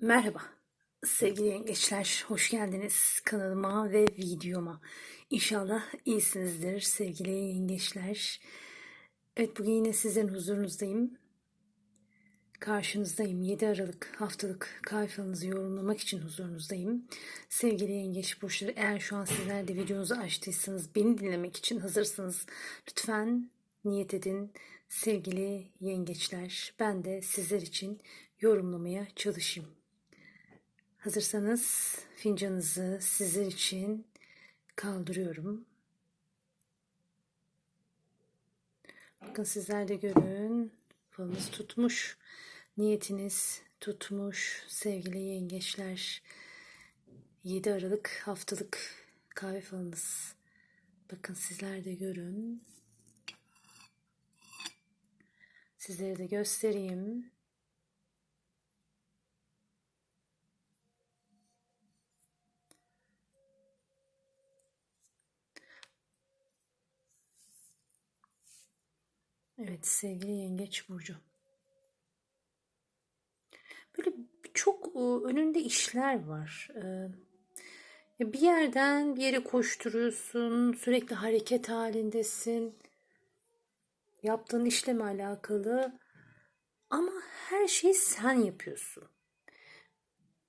Merhaba sevgili yengeçler, hoş geldiniz kanalıma ve videoma. İnşallah iyisinizdir sevgili yengeçler. Evet bugün yine sizlerin huzurunuzdayım. Karşınızdayım. 7 Aralık haftalık kahvalınızı yorumlamak için huzurunuzdayım. Sevgili yengeç burçları eğer şu an sizler de videonuzu açtıysanız beni dinlemek için hazırsınız. Lütfen niyet edin sevgili yengeçler. Ben de sizler için yorumlamaya çalışayım. Hazırsanız fincanınızı sizler için kaldırıyorum. Bakın sizler de görün. Falınız tutmuş. Niyetiniz tutmuş sevgili yengeçler. 7 Aralık haftalık kahve falınız. Bakın sizler de görün. Sizlere de göstereyim. Evet sevgili yengeç burcu. Böyle çok e, önünde işler var. E, Bir yerden bir yere koşturuyorsun, sürekli hareket halindesin. Yaptığın işle alakalı ama her şeyi sen yapıyorsun.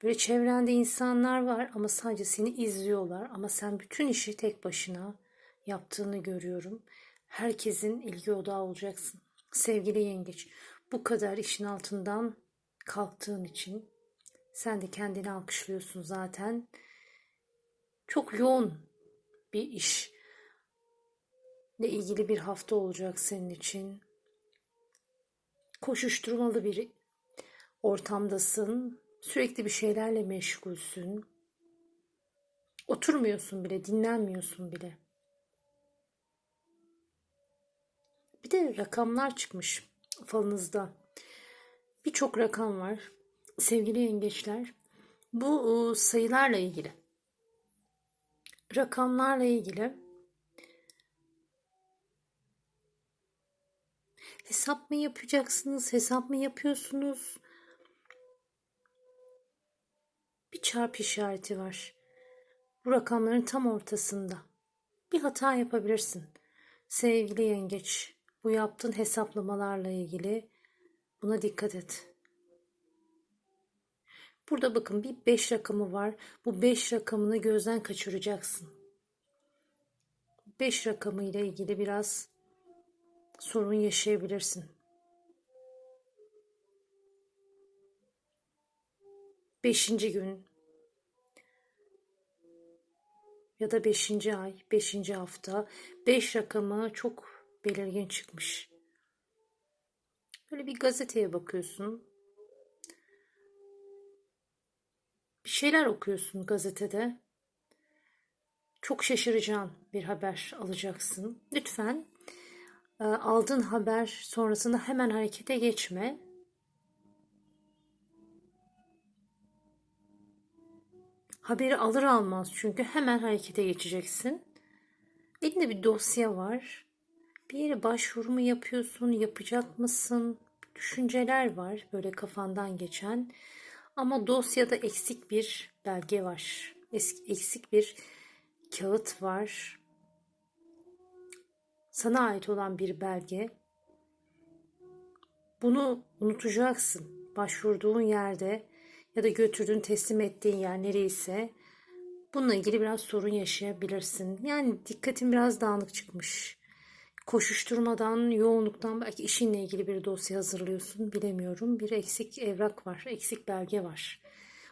Böyle çevrende insanlar var ama sadece seni izliyorlar ama sen bütün işi tek başına yaptığını görüyorum. Herkesin ilgi odağı olacaksın. Sevgili yengeç, bu kadar işin altından kalktığın için sen de kendini alkışlıyorsun zaten. Çok yoğun bir iş ile ilgili bir hafta olacak senin için. Koşuşturmalı bir ortamdasın. Sürekli bir şeylerle meşgulsün. Oturmuyorsun bile, dinlenmiyorsun bile. Bir de rakamlar çıkmış falınızda. Birçok rakam var. Sevgili yengeçler, bu e, sayılarla ilgili. Rakamlarla ilgili hesap mı yapacaksınız? Hesap mı yapıyorsunuz? Bir çarpı işareti var. Bu rakamların tam ortasında. Bir hata yapabilirsin. Sevgili yengeç, bu yaptığın hesaplamalarla ilgili buna dikkat et. Burada bakın bir 5 rakamı var. Bu 5 rakamını gözden kaçıracaksın. 5 rakamı ile ilgili biraz sorun yaşayabilirsin. Beşinci gün ya da beşinci ay, beşinci hafta beş rakamı çok belirgin çıkmış. Böyle bir gazeteye bakıyorsun. Bir şeyler okuyorsun gazetede. Çok şaşıracağın bir haber alacaksın. Lütfen e, aldığın haber sonrasında hemen harekete geçme. Haberi alır almaz çünkü hemen harekete geçeceksin. Elinde bir dosya var. Bir yere başvuru mu yapıyorsun, yapacak mısın? Düşünceler var böyle kafandan geçen. Ama dosyada eksik bir belge var. Eksik bir kağıt var. Sana ait olan bir belge. Bunu unutacaksın. Başvurduğun yerde ya da götürdüğün teslim ettiğin yer nereyse bununla ilgili biraz sorun yaşayabilirsin. Yani dikkatin biraz dağınık çıkmış. Koşuşturmadan, yoğunluktan belki işinle ilgili bir dosya hazırlıyorsun bilemiyorum. Bir eksik evrak var, eksik belge var.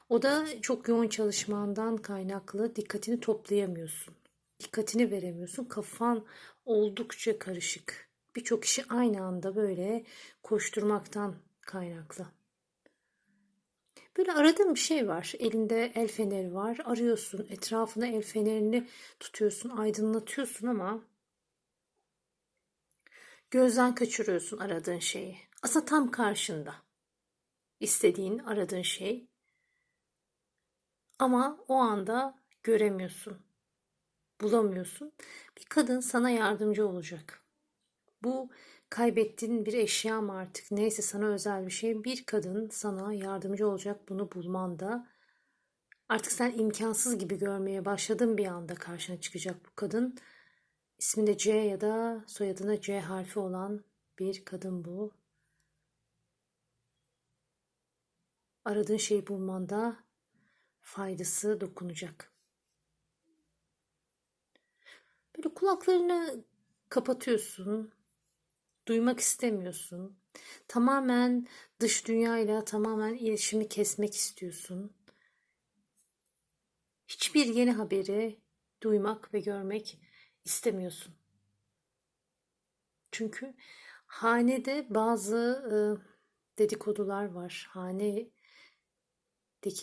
O da çok yoğun çalışmandan kaynaklı dikkatini toplayamıyorsun. Dikkatini veremiyorsun. Kafan oldukça karışık. Birçok işi aynı anda böyle koşturmaktan kaynaklı. Böyle aradığın bir şey var. Elinde el feneri var. Arıyorsun. Etrafına el fenerini tutuyorsun. Aydınlatıyorsun ama gözden kaçırıyorsun aradığın şeyi. Aslında tam karşında. İstediğin, aradığın şey. Ama o anda göremiyorsun. Bulamıyorsun. Bir kadın sana yardımcı olacak. Bu kaybettiğin bir eşya mı artık neyse sana özel bir şey bir kadın sana yardımcı olacak bunu bulmanda artık sen imkansız gibi görmeye başladığın bir anda karşına çıkacak bu kadın. İsminde C ya da soyadında C harfi olan bir kadın bu. Aradığın şeyi bulmanda faydası dokunacak. Böyle kulaklarını kapatıyorsun. Duymak istemiyorsun. Tamamen dış dünyayla tamamen iletişimi kesmek istiyorsun. Hiçbir yeni haberi duymak ve görmek istemiyorsun. Çünkü hanede bazı e, dedikodular var. Hanedeki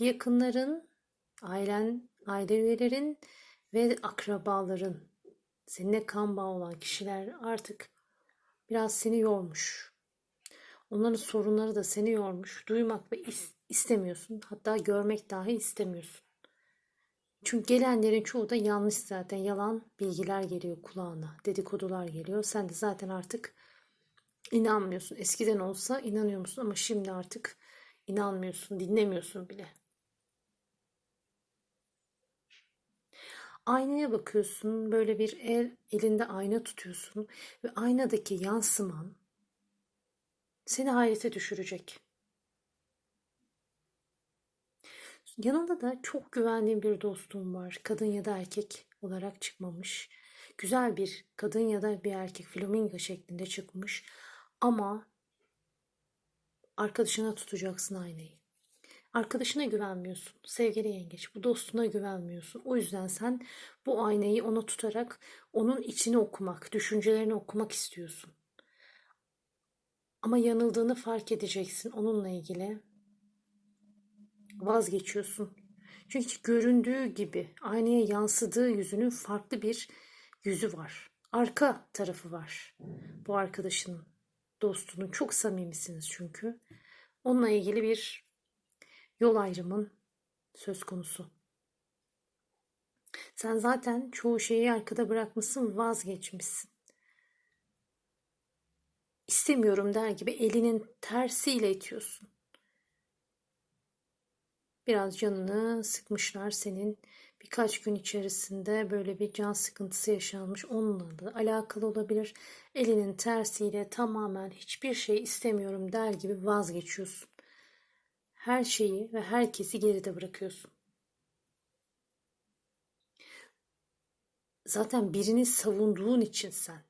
yakınların, ailen, aile üyelerin ve akrabaların, seninle kan bağı olan kişiler artık biraz seni yormuş. Onların sorunları da seni yormuş. Duymak ve is- istemiyorsun. Hatta görmek dahi istemiyorsun. Çünkü gelenlerin çoğu da yanlış zaten. Yalan bilgiler geliyor kulağına. Dedikodular geliyor. Sen de zaten artık inanmıyorsun. Eskiden olsa inanıyor musun ama şimdi artık inanmıyorsun, dinlemiyorsun bile. Aynaya bakıyorsun, böyle bir el elinde ayna tutuyorsun ve aynadaki yansıman seni hayrete düşürecek. Yanında da çok güvendiğim bir dostum var. Kadın ya da erkek olarak çıkmamış. Güzel bir kadın ya da bir erkek flamingo şeklinde çıkmış. Ama arkadaşına tutacaksın aynayı. Arkadaşına güvenmiyorsun sevgili yengeç. Bu dostuna güvenmiyorsun. O yüzden sen bu aynayı ona tutarak onun içini okumak, düşüncelerini okumak istiyorsun. Ama yanıldığını fark edeceksin onunla ilgili. Vazgeçiyorsun. Çünkü göründüğü gibi aynaya yansıdığı yüzünün farklı bir yüzü var. Arka tarafı var. Bu arkadaşının, dostunun çok samimisiniz çünkü. Onunla ilgili bir yol ayrımın söz konusu. Sen zaten çoğu şeyi arkada bırakmışsın, vazgeçmişsin. İstemiyorum der gibi elinin tersiyle itiyorsun. Biraz canını sıkmışlar senin. Birkaç gün içerisinde böyle bir can sıkıntısı yaşanmış. Onunla da alakalı olabilir. Elinin tersiyle tamamen hiçbir şey istemiyorum der gibi vazgeçiyorsun. Her şeyi ve herkesi geride bırakıyorsun. Zaten birini savunduğun için sen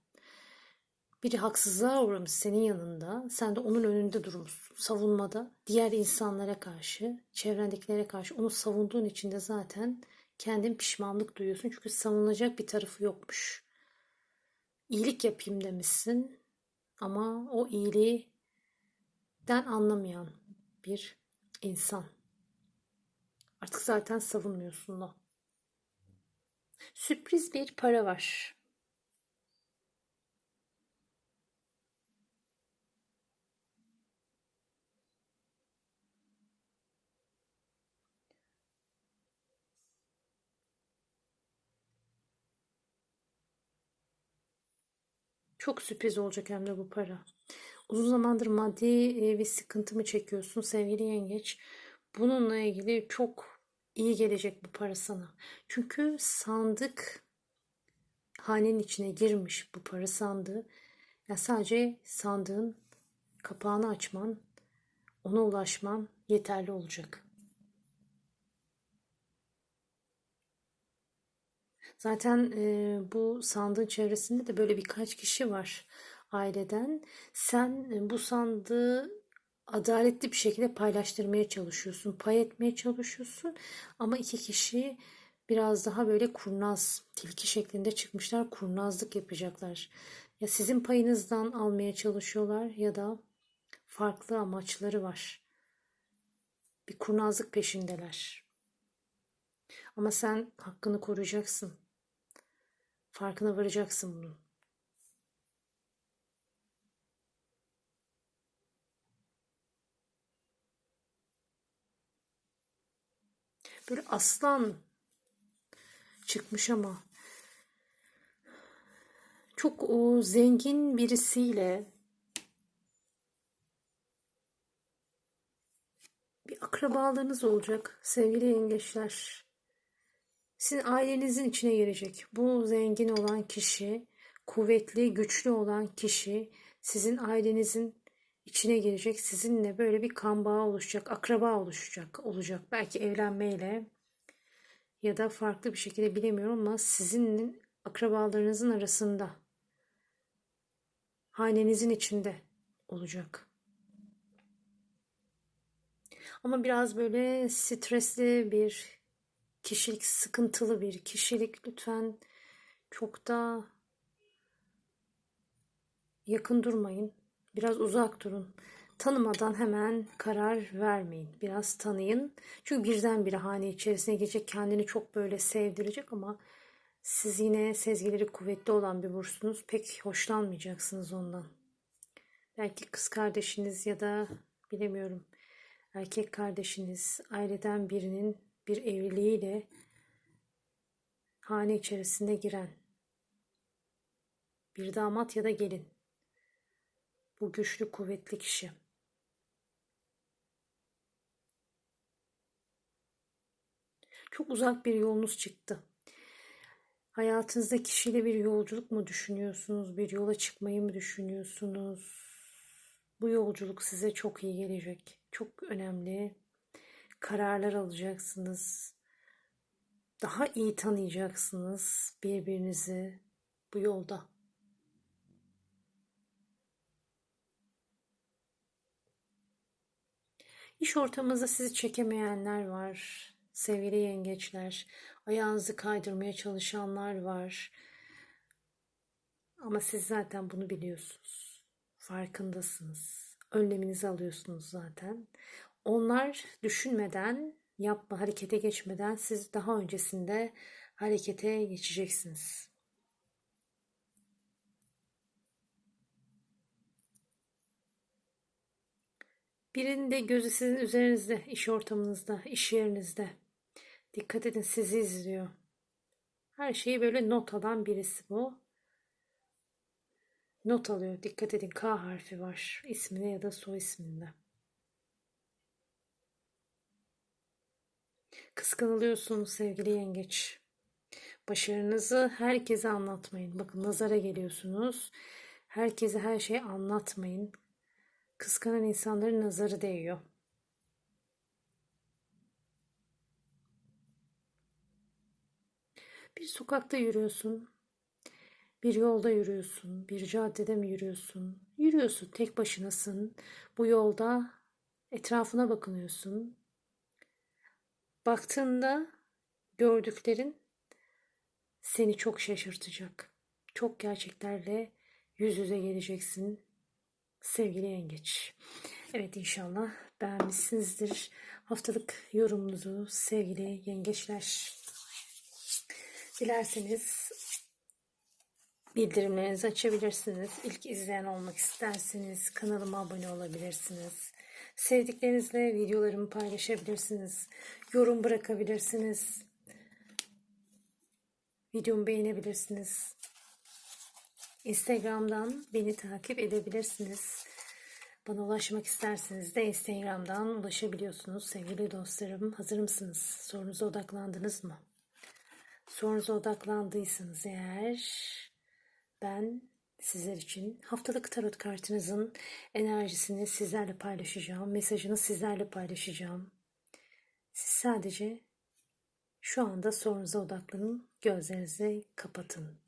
biri haksızlığa uğramış senin yanında. Sen de onun önünde durmuşsun. Savunmada diğer insanlara karşı, çevrendekilere karşı onu savunduğun için de zaten kendin pişmanlık duyuyorsun. Çünkü savunulacak bir tarafı yokmuş. İyilik yapayım demişsin ama o iyiliğinden anlamayan bir insan. Artık zaten savunmuyorsun o. Sürpriz bir para var. Çok sürpriz olacak hem de bu para. Uzun zamandır maddi e, bir sıkıntı mı çekiyorsun sevgili yengeç? Bununla ilgili çok iyi gelecek bu para sana. Çünkü sandık hanenin içine girmiş bu para sandığı. Yani sadece sandığın kapağını açman, ona ulaşman yeterli olacak. Zaten e, bu sandığın çevresinde de böyle birkaç kişi var aileden. Sen e, bu sandığı adaletli bir şekilde paylaştırmaya çalışıyorsun, pay etmeye çalışıyorsun. Ama iki kişi biraz daha böyle kurnaz, tilki şeklinde çıkmışlar, kurnazlık yapacaklar. Ya sizin payınızdan almaya çalışıyorlar ya da farklı amaçları var. Bir kurnazlık peşindeler. Ama sen hakkını koruyacaksın. Farkına varacaksın bunun. Böyle aslan çıkmış ama çok o zengin birisiyle bir akrabalığınız olacak sevgili yengeçler. Sizin ailenizin içine girecek. Bu zengin olan kişi, kuvvetli, güçlü olan kişi sizin ailenizin içine girecek. Sizinle böyle bir kan bağı oluşacak, akraba oluşacak, olacak. Belki evlenmeyle ya da farklı bir şekilde bilemiyorum ama sizin akrabalarınızın arasında hanenizin içinde olacak. Ama biraz böyle stresli bir kişilik, sıkıntılı bir kişilik. Lütfen çok da yakın durmayın. Biraz uzak durun. Tanımadan hemen karar vermeyin. Biraz tanıyın. Çünkü birdenbire hane içerisine girecek. Kendini çok böyle sevdirecek ama siz yine sezgileri kuvvetli olan bir bursunuz. Pek hoşlanmayacaksınız ondan. Belki kız kardeşiniz ya da bilemiyorum erkek kardeşiniz, aileden birinin bir evliliğiyle hane içerisinde giren bir damat ya da gelin. Bu güçlü kuvvetli kişi. Çok uzak bir yolunuz çıktı. Hayatınızda kişiyle bir yolculuk mu düşünüyorsunuz? Bir yola çıkmayı mı düşünüyorsunuz? Bu yolculuk size çok iyi gelecek. Çok önemli kararlar alacaksınız. Daha iyi tanıyacaksınız birbirinizi bu yolda. İş ortamınızda sizi çekemeyenler var. Sevgili yengeçler, ayağınızı kaydırmaya çalışanlar var. Ama siz zaten bunu biliyorsunuz. Farkındasınız. Önleminizi alıyorsunuz zaten. Onlar düşünmeden, yapma, harekete geçmeden siz daha öncesinde harekete geçeceksiniz. Birinin de gözü sizin üzerinizde, iş ortamınızda, iş yerinizde. Dikkat edin sizi izliyor. Her şeyi böyle not alan birisi bu. Not alıyor. Dikkat edin K harfi var ismine ya da soy isminde. Kıskanılıyorsunuz sevgili yengeç. Başarınızı herkese anlatmayın. Bakın nazara geliyorsunuz. Herkese her şeyi anlatmayın. Kıskanan insanların nazarı değiyor. Bir sokakta yürüyorsun. Bir yolda yürüyorsun. Bir caddede mi yürüyorsun? Yürüyorsun, tek başınasın. Bu yolda etrafına bakınıyorsun. Baktığında gördüklerin seni çok şaşırtacak. Çok gerçeklerle yüz yüze geleceksin sevgili yengeç. Evet inşallah beğenmişsinizdir. Haftalık yorumunuzu sevgili yengeçler. Dilerseniz bildirimlerinizi açabilirsiniz. İlk izleyen olmak isterseniz kanalıma abone olabilirsiniz. Sevdiklerinizle videolarımı paylaşabilirsiniz. Yorum bırakabilirsiniz. Videomu beğenebilirsiniz. Instagram'dan beni takip edebilirsiniz. Bana ulaşmak isterseniz de Instagram'dan ulaşabiliyorsunuz sevgili dostlarım. Hazır mısınız? Sorunuza odaklandınız mı? Sorunuza odaklandıysanız eğer ben sizler için haftalık tarot kartınızın enerjisini sizlerle paylaşacağım. Mesajını sizlerle paylaşacağım. Siz sadece şu anda sorunuza odaklanın. Gözlerinizi kapatın.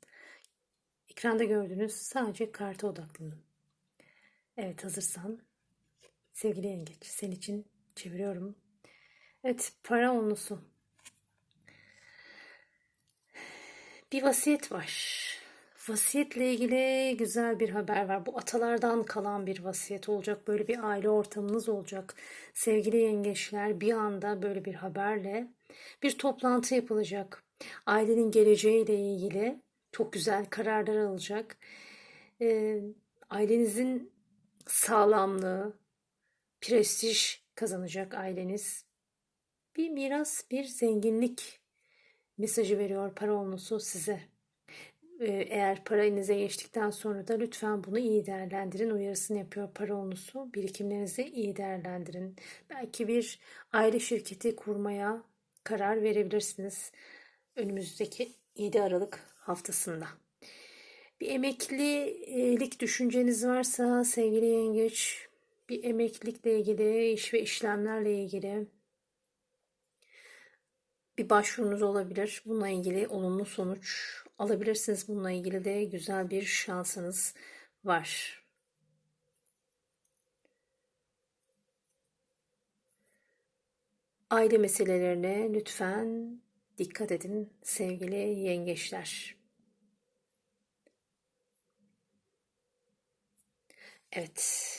Ekranda gördüğünüz sadece karta odaklanın. Evet hazırsan sevgili yengeç senin için çeviriyorum. Evet para onlusu. Bir vasiyet var. Vasiyetle ilgili güzel bir haber var. Bu atalardan kalan bir vasiyet olacak. Böyle bir aile ortamınız olacak. Sevgili yengeçler bir anda böyle bir haberle bir toplantı yapılacak. Ailenin geleceğiyle ilgili çok güzel kararlar alacak. E, ailenizin sağlamlığı, prestij kazanacak aileniz. Bir miras, bir zenginlik mesajı veriyor para olması size Eğer para elinize geçtikten sonra da lütfen bunu iyi değerlendirin. Uyarısını yapıyor para onusu. Birikimlerinizi iyi değerlendirin. Belki bir aile şirketi kurmaya karar verebilirsiniz. Önümüzdeki 7 Aralık haftasında. Bir emeklilik düşünceniz varsa sevgili yengeç, bir emeklilikle ilgili, iş ve işlemlerle ilgili bir başvurunuz olabilir. Bununla ilgili olumlu sonuç alabilirsiniz. Bununla ilgili de güzel bir şansınız var. Aile meselelerine lütfen dikkat edin sevgili yengeçler. Evet.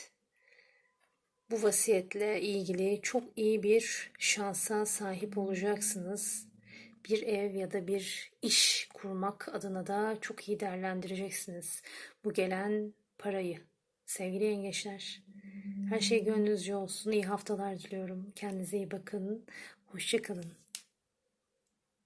Bu vasiyetle ilgili çok iyi bir şansa sahip olacaksınız. Bir ev ya da bir iş kurmak adına da çok iyi değerlendireceksiniz bu gelen parayı. Sevgili yengeçler, her şey gönlünüzce olsun. İyi haftalar diliyorum. Kendinize iyi bakın. Hoşçakalın.